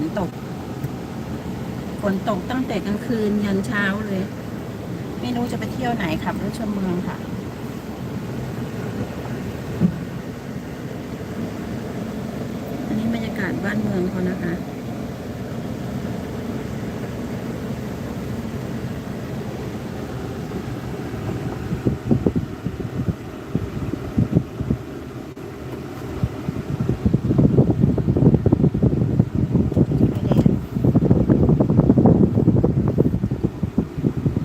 นตก ฝนตกตั้งแต่กลางคืนยันเช้าเลย ไม่รู้จะไปเที่ยวไหนขับรถชมเมืองค่ะอันนี้บรรยากาศบ้านเมืองเขานะคะ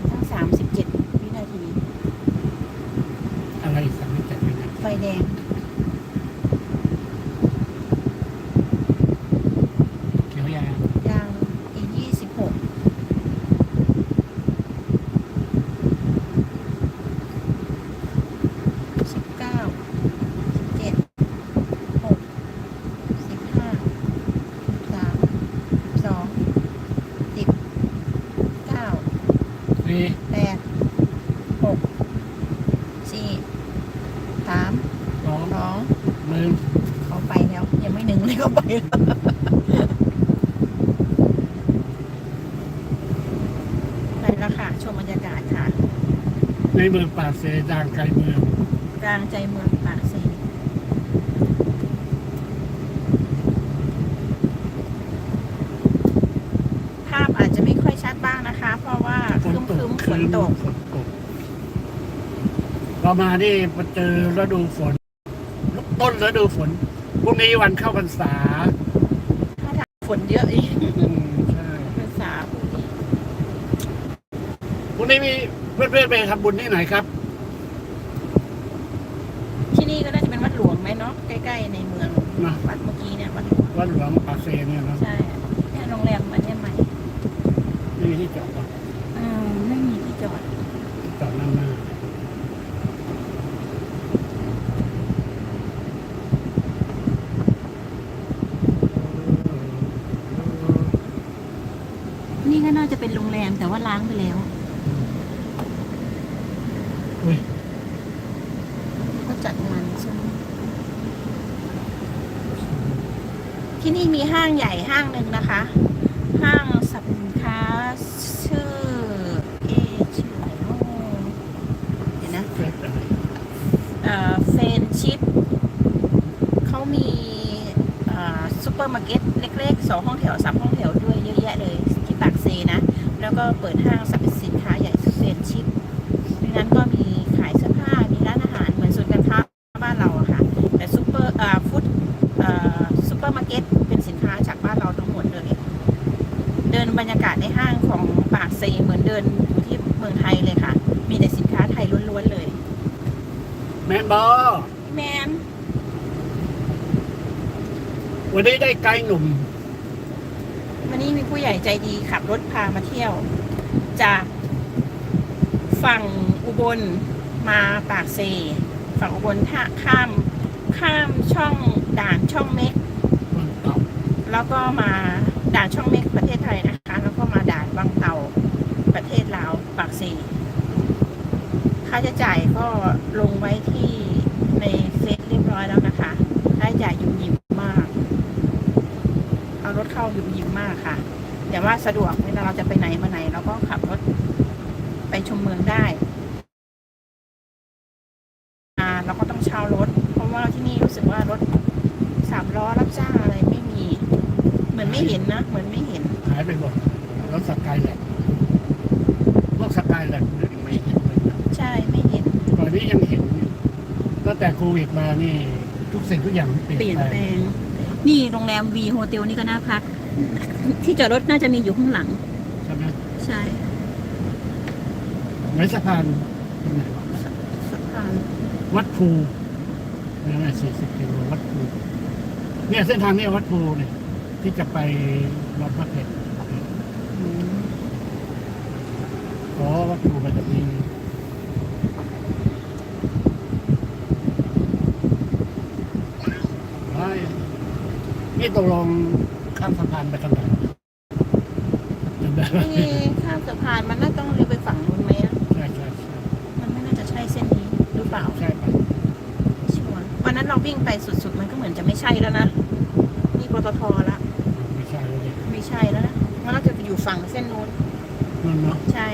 ตั้งสามสิบเจ็ดวินาที อะไรอีกสามสิบเจ็ดวินาที ไฟแดง เขียวยาง ยางอียี่สิบหกสิบเก้าสิบเจ็ดหกสิบห้าสิบสามสิบสองสิบเก้า สี่ แปดหกสี่สาม สอง สอง หนึ่ง เขาไปแล้ว ยังไม่หนึ่งเลยเขาไปแล้วไปแล้วค่ะ ชมบรรยากาศค่ะ ในเมืองป่าเซจางไกลเมืองกลางใจเมืองปากเซภาพอาจจะไม่ค่อยชัดบ้างนะคะ เพราะว่าครึ้มครึ้มๆฝนตก ฝนตกเรามานี่มาเจอฤดูฝนต้นฤดูฝนพรุ่งนี้วันเข้าพรรษาถ้าทางฝนเยอะอีกอืมใช่ภาษาพวกนี้พรุ่งนี้มีเพื่อนๆไปทำบุญที่ไหนครับ ที่นี่ก็น่าจะเป็นวัดหลวงไหมเนาะใกล้ๆในเมืองนะ วัดเมื่อกี้เนี่ยวัดหลวงวัดหลวงป่าเซเนี่ยนะใช่เนี่ยโรงแรมมันเนี่ยใหม่ไม่มีที่จอดหรอกอ่าไม่มีที่จอดจอดนั่งหน้านี่ก็น่าจะเป็นโรงแรมแต่ว่าล้างไปแล้ว อุ้ย ก็จัดงานใช่ไหมที่นี่มีห้างใหญ่ห้างหนึ่งนะคะ ห้างสรรพสินค้าชื่อเอชื่ออะไรเนาะเดี๋ยวนะเฟสอเฟนชิปเขามีซูเปอร์มาร์เก็ตเล็กๆสองห้องแถวสามห้องแถวด้วยเยอะแยะเลยที่ปากเซนะ แล้วก็เปิดห้างสรรพ บอแมนวันนี้ได้ไกด์หนุ่ม วันนี้มีผู้ใหญ่ใจดีขับรถพามาเที่ยว จากฝั่งอุบลมาปากเซ ฝั่งอุบลท่าข้าม ข้ามช่องด่านช่องเม็กคนเก่าแล้วก็มาด่านช่องเม็กประเทศไทยนะคะ แล้วก็มาด่านบางเตาประเทศลาวปากเซค่าใช้จ่ายก็ลงไว้ที่ ในเฟซเรียบร้อยแล้วนะคะค่าใช้จ่ายยุ่มยิ้มมาก เอารถเข้ายุ่มยิ้มมากค่ะ แต่ว่าสะดวกเวลาเราจะไปไหนมาไหนเราก็ขับรถไปชมเมืองได้อ่าเราก็ต้องเช่ารถ เพราะว่าที่นี่รู้สึกว่ารถสามล้อรับจ้างอะไรไม่มี เหมือนไม่เห็นนะ เหมือนไม่เห็นหายไปหมดรถสกายแลนด์พวกสกายแลนด์เนี่ยไม่เห็นเลยนะใช่ไม่เห็นก่อนนี้ยังเห็นอยู่ ตั้งแต่โควิดมานี่ ทุกสิ่งทุกอย่างเปลี่ยนเปลี่ยนแปลแปลงงนี่โรงแรมวีโฮเทลนี่ก็น่าพัก ที่จอดรถน่าจะมีอยู่ข้างหลัง ใช่ไหมใช่เหมือนสะพานตรงไหนวะสะพานวัดภูนี่นสี่สิบกิโลวัดภูเนี่ยเส้นทางเนี้วัดภูเนี่ยที่จะไปวัดพระเพชรอืม อ๋อวัดภูมันจะมีไอ้ นี่ตกลงข้ามสะพานไปทางไหนจำได้ไหมนี่ข้ามสะพานมันน่าต้องเลี้ยวไปฝั่งนู้นไหมอะใช่ใช่ใช่มันไม่น่าจะใช่เส้นนี้หรือเปล่าใช่ไปชัวร์วันนั้นเราวิ่งไปสุดๆ มันก็เหมือนจะไม่ใช่แล้วนะนี่ปตทละ ไม่ใช่เลยฝั่งเส้นนู้น นั่นเนาะใช่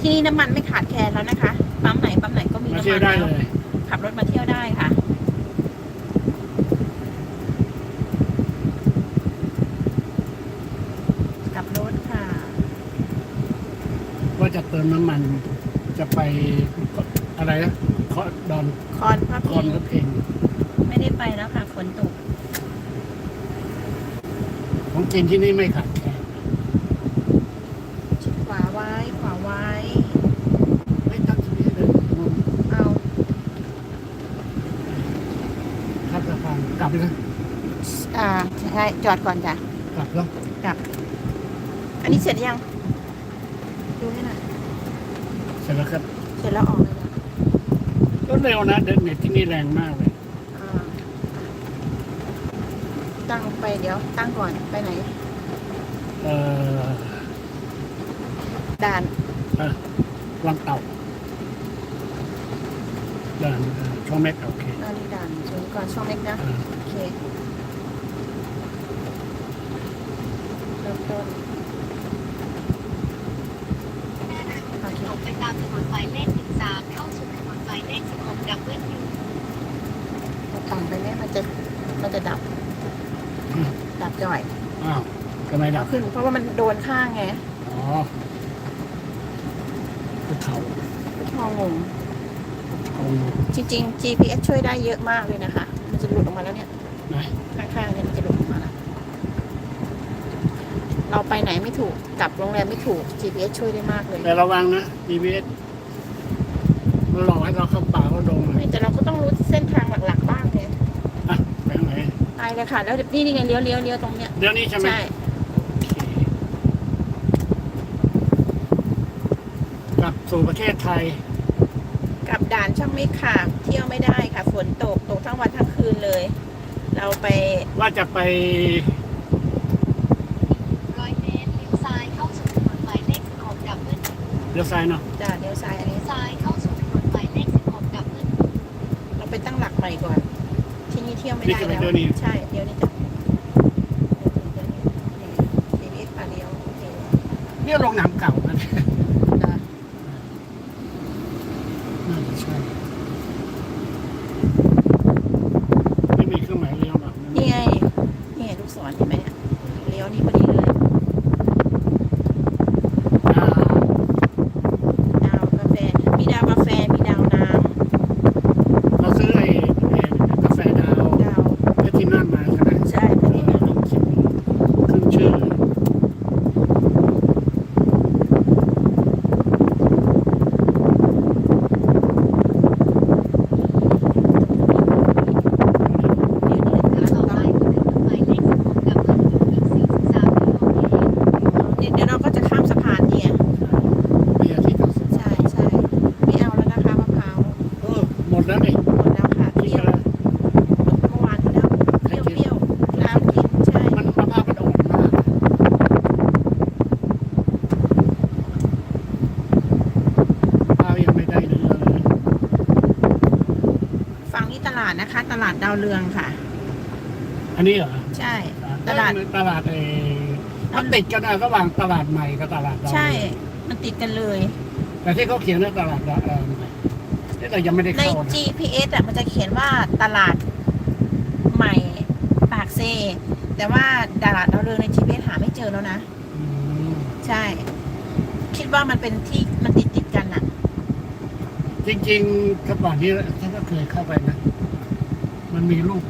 ที่นี่น้ำมันไม่ขาดแคลนแล้วนะคะ ปั๊มไหนปั๊มไหนก็มีมาน้ำเที่ยมัวนได้แล้วเลยขับรถมาเที่ยวได้ค่ะ กลับรถค่ะ ว่าจะเติมน้ำมัน จะไปอะไรนะเคาะดอนคอนพระคพิอนงก็เพลงไม่ได้ไปแล้วค่ะฝนตกของกินที่นี่ไม่ขาดแคลนชิดขวาไว้ ขวาไว้ ไม่ตั้งที่นี่เลยเอาข้ามสะพานกลับเลยนะอ่าใช่จอดก่อนจ้ะกลับแล้ว กลับ อันนี้เสร็จยัง ดูให้หน่อยเส ร็จแล้วครับเสร็จแล้วออกเลยนะรถเร็วนะเดินเน็ตที่นี่แรงมากเลย อ่าตั้งไปเดี๋ยวตั้งก่อนไปไหน เอ่อด่านเอ่อวังเต่าด่านเอ่อช่องแม็กโอเคอันนี้ด่านถึงก่อนช่องเล็กนะ อ่าโอเคเริ่มต้นโอเค ตรงไปตามถนนหมายเลข13เข้าสู่ถนนหมายเลข16ดับเบิลยู เราต่ำไปไหมมันจะ มัน จะดับ ดับจ่อย อ้าวทำไมดับขึ้น เพราะว่ามันโดนข้างไงอ๋อภูเขาพองงเอาจริงๆ GPS ช่วยได้เยอะมากเลยนะคะ มันจะหลุดออกมาแล้วเนี่ย ไหนข้างๆเนี่ยมันจะหลุดออกมาแล้วเราไปไหนไม่ถูกกลับโรงแรมไม่ถูก GPS ช่วยได้มากเลย แต่ระวังนะ GPS เลยค่ะ แล้วนี่นี่ไงเลี้ยวเลี้ยวเลี้ยวตรงเนี้ยเดี๋ยวนี้ใช่ไหมใช่โอเคกลับสู่ประเทศไทยกับด่านช่องเมฆค่ะเที่ยวไม่ได้ค่ะฝนตกตกทั้งวันทั้งคืนเลย เราไปว่าจะไปร้อยเมตรเลี้ยวซ้ายเข้าสู่ถนนหมายเลข16ดับเบิลยูเลี้ยวซ้ายเนาะจ่าเลี้ยวซ้ายอันเลี้นี้ยวซ้ายเข้าสู่ถนนหมายเลข16ดับเบิลยูเราไปตั้งหลักใหม่ก่อนที่นี่ เที่ยวไม่นี่ได้จะไปแล้วเดี๋ยวนี้ใช่เดี๋ยวนี้จ้ะเดี๋ยวนี้ชีวิตพาเลี้ยวโอเคเนี่ยโรงหนังเก่านะจ้ะน่าจะใช่ไม่มีเครื่องหมายเลี้ยวหรอกนี่ไงนี่ไงลูกศรเห็นไหมเนี่ยเลี้ยวนี่พอดีเลย อ่า ดาวกาแฟ มีดาวกาแฟ มีดาวน้ เราซื้อไอ้ไอ้กาแฟดาวำดาว เพชรที่นั่นมาใช่ไหม ใช่ เออลองชิมขึ้นชื่อ เดี๋ยวนี้ ขับ เรา ต่อ ต้ ไป อง คือถนนหมายเลข16ดับเบิลยูอีก43กิโลเมตร เดี๋ยวเดี๋ยวเราก็จะข้ามสะพานเนี่ย เบียร์ที่ตัดสิน ใช่ใช่ไม่เอาแล้วนะคะมะพร้าว เออหมดแล้วนี่ หมดแล้วค่ะเป ที่ รี้ยว อะไร เมื่อวานนี้แล้วเปรี้ยวเปรี้ยวน้ำกินใช่ มันมะพร้าวมันอ่อนมากมะพร้าวยังไม่ได้เนื้อเลย ฝั่งนี้ตลาดนะคะ ตลาดดาวเรืองค่ะ อันนี้เหรอใช่ ตลาด ตลาดเอมันติดกันนะระหว่างตลาดใหม่กับตลาดดาวใช่ มันติดกันเลย แต่ที่เขาเขียนว่าตลาดดาวเออใหม่นี่เรายังไม่ได้ใน เข้านะ GPS อะมันจะเขียนว่าตลาดใหม่ปากเซ แต่ว่าตลาดดาวเรืองใน GPS หาไม่เจอแล้วนะ อืมใช่ คิดว่ามันเป็นที่มันติดติดๆกันอะ จริงๆถ้าก่อนนี้ฉันก็เคยเข้าไปนะ มันมีรูป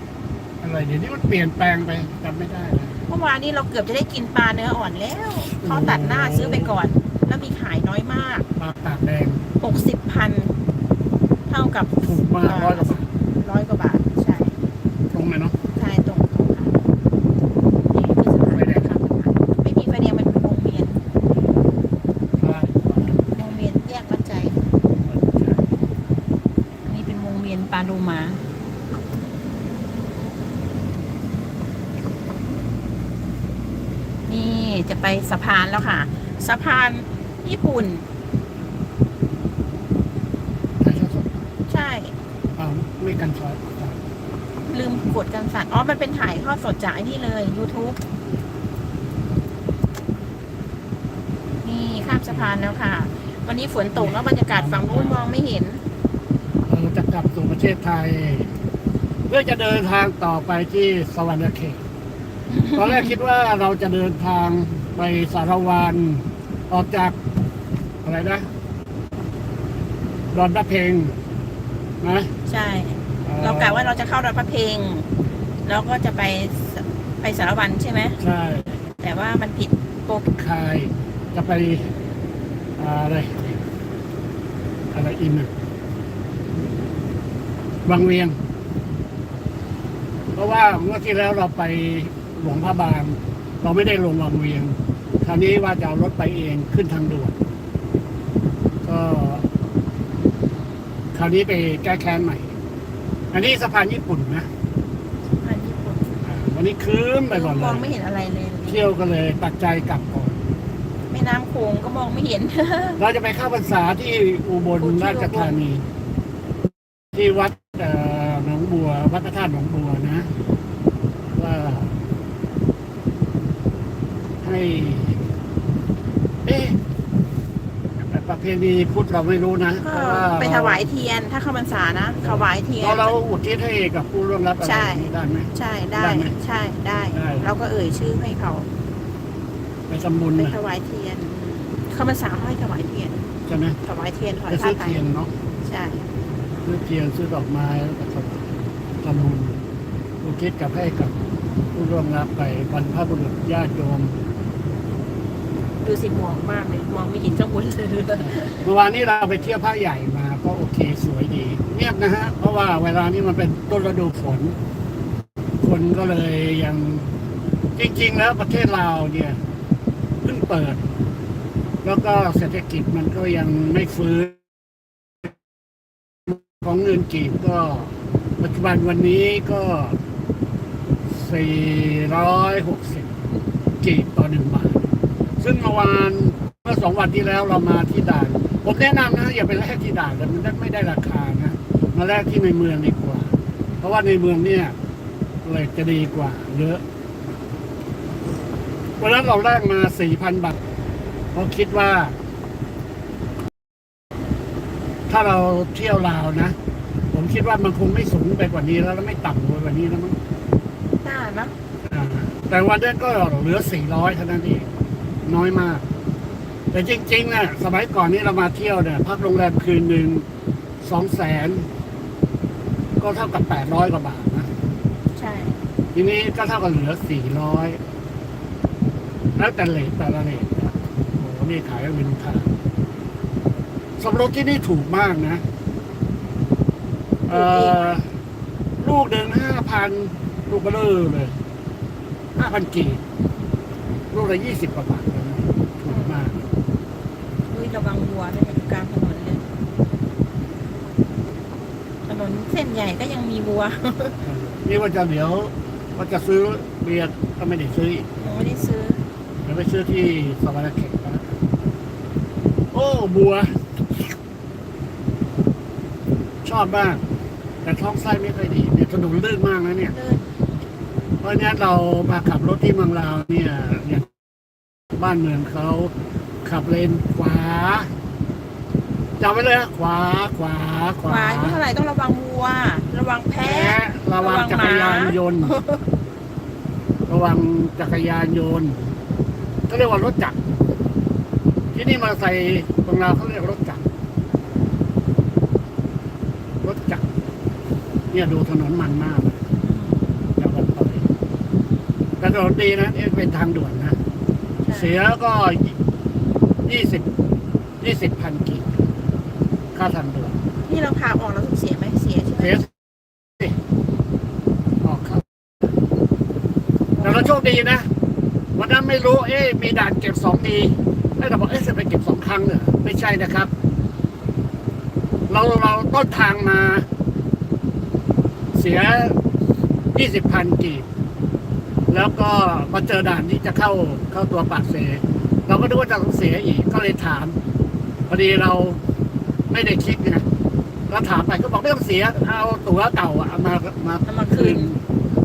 อะไรเดี๋ยวนี้มันเปลี่ยนแปลงไปจำไม่ได้เลย เมื่อวานนี้เราเกือบจะได้กินปลาเนื้ออ่อนแล้วเขาตัดหน้าซื้อไปก่อน แล้วมีขายน้อยมากปลาปากแดงหกสิบพันเท่ากับถูกมากร้อยกว่าบาทร้อยกว่าบาทใช่ตรงไหมเนาะใช่ตรงตรงค่ะนี่คือสะพานไฟแดงข้ามสะพานไม่มีไฟแดงมันเป็นวงเวียนใช่วงเวียนแยกวัดใจอันนี้เป็นวงเวียนปาโลมา จะไปสะพานแล้วค่ะ สะพานญี่ปุ่น ใช่อ้าวไม่กันซอยลืมกดกันสัตว์อ๋อ มันเป็นถ่ายทอดสดจากไอ้นี่เลย YouTube นี่ข้ามสะพานแล้วค่ะ วันนี้ฝนตกแล้วบรรยากาศฝั่งนู้นมองไม่เห็น เราจะกลับสู่ประเทศไทย เพื่อจะเดินทางต่อไปที่สวรรค์เขต ตอนแรกคิดว่าเราจะเดินทางไปสารวันออกจากอะไรนะดอนตะเพงนะ ใช่อ่อเรากะว่าเราจะเข้าดอยพระเพงแล้วก็จะไปสไปสารวันใช่ไหมใช่ แต่ว่ามันผิดโปรคายจะไปอ่าอะไร อะไรอินอะบางเวียง เพราะว่าเมื่อที่แล้วเราไป หลวงพระบาง เราไม่ได้ลงวังเวียง คราวนี้ว่าจะเอารถไปเองขึ้นทางด่วนก็คราวนี้ไปแก้แค้นใหม่ อันนี้สะพานญี่ปุ่นนะพันญี่ปุ่นอ่าวันนี้คืมไปก่อนเลมองยไม่เห็นอะไรเลย เที่ยวก็เลยตัดใจกลับก่อน แม่น้ำโขงก็มองไม่เห็น เราจะไปเข้าพรรษาที่อุบลราชธานี ที่วัดเอ่อหนองบัว วัดพระธาตุหนองบัวนะว่า ให้ เอ๊ะแต่ประเพณีพุทธเราไม่รู้นะก็เพราะว่าไปถวายเทียนถ้าเข้าพรรษานะถวายเทียน เราเราอุทิศให้กับผู้ร่วงรับอะไรใช่อย่างนี้ได้ไหม ใช่ได้ได้ไหมใช่ได้ได้ เราก็เอ่ยชื่อให้เขาไปทำบุญไปนะถวายเทียน เข้าพรรษาเขาให้ถวายเทียน ใช่ไหมถวายเทียนถวายไปผ้าซื้อไตรเทียนเนาะใช่ซื้อเทียนซื้อดอกไม้แล้วก็ทำบุญอุทิศกับให้กับผู้ร่วงรับไปบรรพบุรุษญาติโยม ดูสิมองมากเลยมองไม่เห็นข้างบนเลยเมื่อวานนี้เราไปเที่ยวภาคใหญ่มาก็โอเคสวยดี เงียบนะฮะ เพราะว่าเวลานี้มันเป็นต้นฤดูฝน คนก็เลยยังจริง ๆ แล้วประเทศลาเนี่ยเพิ่งเปิด แล้วก็เศรษฐกิจมันก็ยังไม่ฟื้น ของเงินกีบก็ปัจจุบันวันนี้ก็ 460 กีบต่อหนึ่งบาท ซึ่งเมื่อวานเมื่อสองวันที่แล้วเรามาที่ด่าน ผมแนะนำนะอย่าไปแลกที่ด่านเลยมันไม่ได้ราคานะ มาแลกที่ในเมืองดีกว่า เพราะว่าในเมืองเนี่ยเลยจะดีกว่า เยอะวันนั้นเราแลกมาสี่พันบาทเพราะคิดว่า ถ้าเราเที่ยวลาวนะ ผมคิดว่ามันคงไม่สูงไปกว่านี้แล้วแล้วไม่ต่ำไปกว่านี้แล้วมั้งน่านะอ่าแต่วันนั้นก็เหลือสี่ร้อยเท่านั้นเอง น้อยมาก แต่จริงๆเนี่ยสมัยก่อนนี้เรามาเที่ยวเนี่ยพักโรงแรมคืนหนึ่งสองแสนก็เท่ากับแปดร้อยกว่าบาทนะ ใช่ ทีนี้ก็เท่ากับเหลือสี่ร้อยแล้วแต่เลทแต่ละเลทนะโอ้โหนี่ขายเป็นทางสมรสที่นี่ถูกมากนะ เอ่อ ลูกหนึ่งห้าพันลูกเบลอเลยห้าพันกีบ ลูกละยี่สิบกว่าบาทนะถูกมาก อุ้ยระวังวัวด้วยอยู่กลางถนนเลยถนนเส้นใหญ่ก็ยังมีวัวนี่ว่าจะเดี๋ยวว่าจะซื้อเบียร์ก็ไม่ได้ซื้ออีกยังไม่ได้ซื้อเดี๋ยวไปซื้อที่สวรรณเขตนะโอ้บัว ชอบมากแต่ท้องไส้ไม่ค่อยดีเนี่ยถนนลื่นมากนะเนี่ยเดินเพราะฉะนั้นเรามาขับรถที่เมืองลาวเนี่ยอย่าง บ้านเมืองเขาขับเลนขวาจำไว้เลยนะขวาขวาขขวาวาไม่เท่าไหร่ต้องระวังวัว ระวังแพะแพ้ระวังจักรยานยนต์ ระวังจักรยานยนต์เขาเรียกว่ารถจักรที่นี่มาใส่เมืองลาวเขาเรียกรถจักรรถจักรเนี่ยดูถนนมันมากเลยอย่าวันต่อยแต่ถนนดีนะนี่เป็นทางด่วนนะ เสียก็ยี่สิบยี่สิบพันกิโลค่าทางด่วนนี่เราพาออกเราต้องเสียไหมเสียใช่ไหมเสียสิออกครับแต่เราโชคดีนะ วันนั้นไม่รู้เอ๊ะมีด่านเก็บสองทีให้เราบอกเอ๊ะจะไปเก็บสองครั้งเหรอไม่ใช่นะครับ เราเราต้นทางมา เสียยี่สิบพันกีบ แล้วก็มาเจอด่านที่จะเข้าเข้าตัวปากเสเราก็นึกว่าจะต้เสียอีกก็เลยถามพอดีเราไม่ได้คิดงเราถามไปก็บอกไม่ต้องเสีย เอาตั๋วเก่าอะมามามาคืน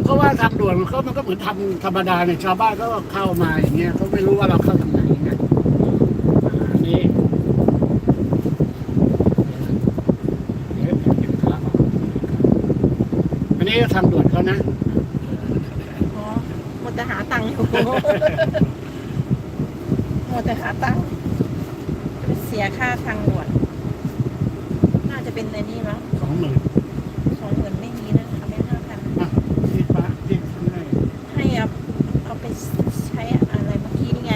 เพราะว่าทาด่วนเขามันก็เหมือนทำธรรมดาเนี่ยชาวบ้านก็เข้ามาอย่างเงี้ยเขาไม่รู้ว่าเราเข้าทางไหนนะอันนี้อันนี้ทำด่วนเขานะ มดแต่หาตังค์ไปเสียค่าทางด่วน น่าจะเป็นในนี่มั้งสองหมื่นสองหมื่นไม่มีนะเอาไปห้าพันอะที่ป้าที่ทำให้ให้เอาเอาไปใช้อะไรเมื่อกี้นี่ไง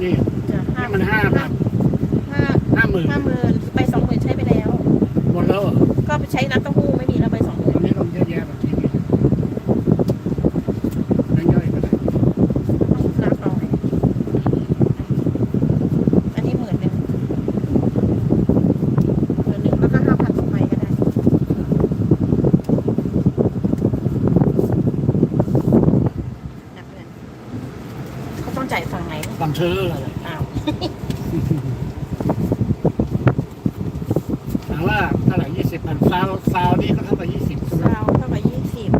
นี่จะห้านี่มันห้าพันห้าห้าหมื่น ห้าหมื่นไปสองหมื่นใช้ไปแล้ว หมดแล้วเหรอ ก็ไปใช้น้ำเต้าหู้ไม่มีแล้วไปสองหมื่ ตอน นนี้ลงเยอะแยะแบบทีนี้นั่งย่อยก็ได้ ต้องนับเอาอันนี้หมื่นหนึ่งหมื่นหนึ่งแล้วก็ห้าพันต่อไปก็ได้ นับเงินเขาต้องจ่ายฝั่งไหน ฟังเธอเลย อ้าว ถามว่าเท่าไหร่ ยี่สิบพันซาวซาวนี่ก็เท่ากับยี่สิบใช่ไหม ซาวเท่ากับยี่สิบ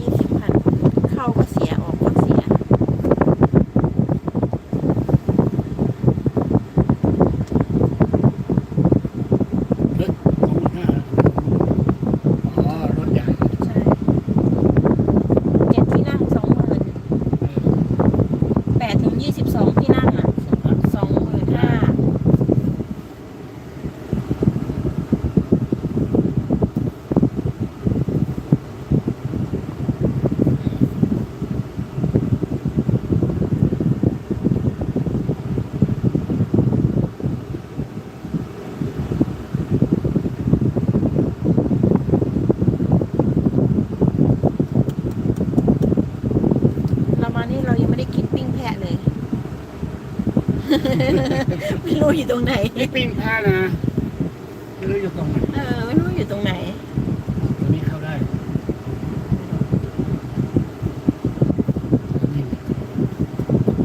ยี่สิบพันเข้าก็เสียออกก็เสีย เฮ้ยสองหมื่นห้าอ๋อรถใหญ่ ใช่เจ็ดที่นั่งสองหมื่น เออ แปดถึงยี่สิบสองที่นั่งอะสองหมื่นห้า เรามานี่เรายังไม่ได้กินปิ้งแพะเลย ไม่รู้อยู่ตรงไหน นี่ปิ้งผ้านะไม่รู้อยู่ตรงไหน เออ ไม่รู้อยู่ตรงไหน ตัวนี้เข้าได้นี่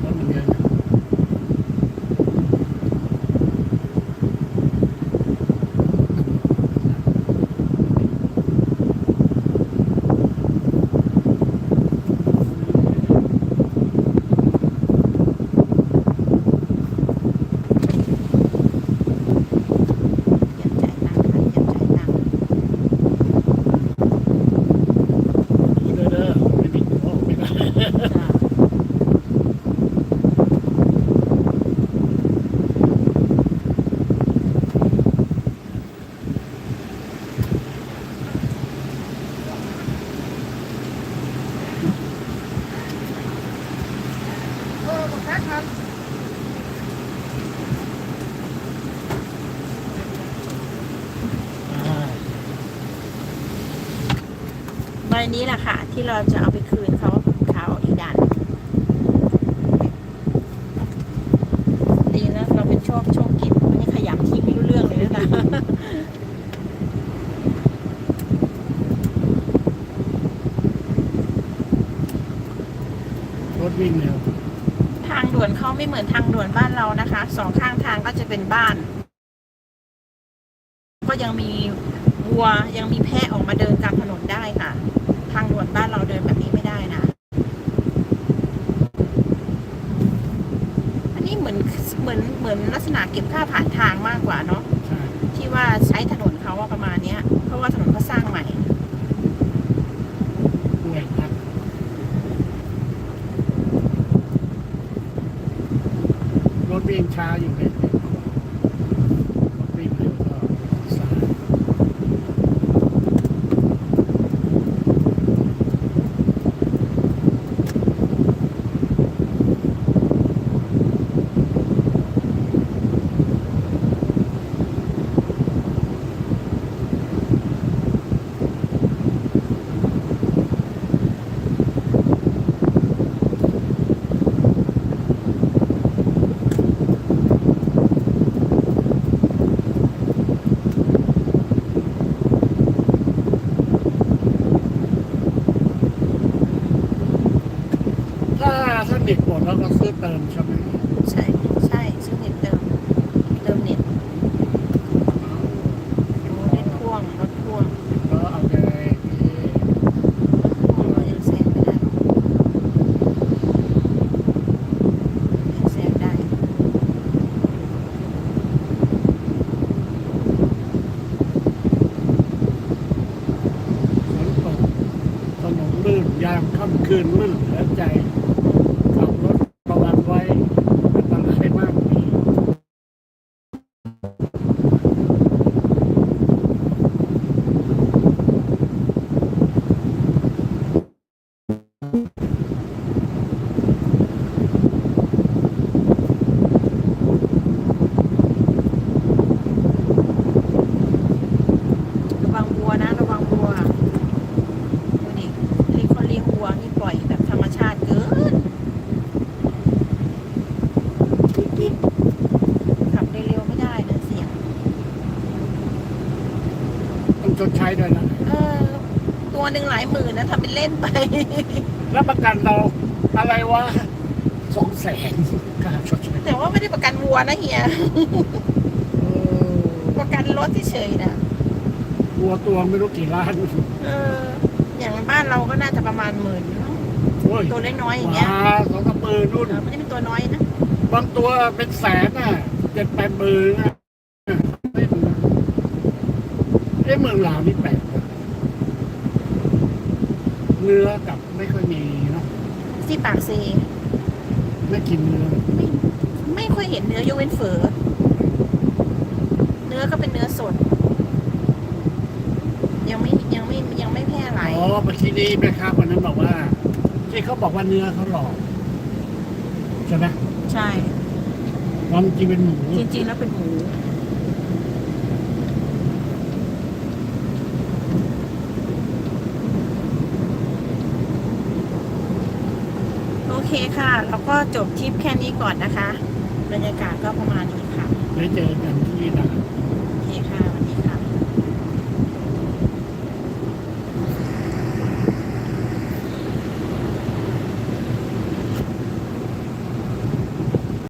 รถมันเยอะนะ อย่าจ่ายตังค์ค่ะอย่าจ่ายตังค์ นี่เด้อเด้อไม่ติดโอ้ไม่ได้ จ้ะ อ่า ใบนี้แหละค่ะ ที่เราจะเอาไปคืนเขาเขาอีกด่านดีนะเราเป็นโชคโชคกิจไม่ได้ขยำทิ้งไม่รู้เรื่องเลยนะรถวิ่งเร็วทางด่วนเขาไม่เหมือนทางด่วนบ้านเรานะคะ สองข้างทางก็จะเป็นบ้าน ก็ยังมีวัวยังมีแพะออกมาเดินกลางถนนได้ค่ะ ทางด่วนบ้านเราเดินแบบนี้ไม่ได้นะ อันนี้ เหมือนเหมือนเหมือนลักษณะเก็บค่าผ่านทางมากกว่าเนาะใช่ที่ว่าใช้ถนนเขาว่าประมาณเนี้ย เพราะว่าถนนเขาสร้างใหม่ป่วยพักรถวิ่งช้าอยู่เล เติมใช่ไหมใช่ใช่ซื้อเน็ตเติมเติมเน็ตดูรถพ่วงรถพ่วงก็เอาเลยนรถพ่วงเรายังแซงไม่ได้หรอยัแซงได้ฝนตกถนนลื่นยามค่ำคืนมืดเหลือใจ ชดใช้ด้วยนะเออตัวหนึ่งหลายหมื่นนะทำเป็นเล่นไปแล้วประกันเราอะไรวะสองแสนค่าชดใช้แต่ว่าไม่ได้ประกันวัวนะเฮีย เออประกันรถเฉยๆนะวัวตัวไม่รู้กี่ล้านเออ อย่างบ้านเราก็น่าจะประมาณหมื่นเนอะโอ้ยตัวน้อยๆอย่างเงี้ยมาสองสามหมื่นนู่นเออไม่ได้เป็นตัวน้อยนะ บางตัวเป็นแสนน่ะเจ็ดแปดหมื่นน่ะ เอ้เมืองลาวนี่แปลกนะเนื้อกับไม่ค่อยมีเนาะที่ปากเซ ไม่กินเนื้อไม่ไม่ค่อยเห็นเนื้อยกเว้นเฝอ เนื้อก็เป็นเนื้อสด ยังไม่ยังไม่ยังไม่แพร่หลายอ๋อเมื่อกี้นี้แม่ค้าคนนั้นบอกว่า ที่เขาบอกว่าเนื้อเขาหลอกใช่ไหมใช่ความจริงเป็นหมูจริงๆแล้วเป็นหมู เคค่ะแล้วก็จบทริปแค่นี้ก่อนนะคะ บรรยากาศก็ประมาณนี้ค่ะ ได้เจอกันที่ด่าน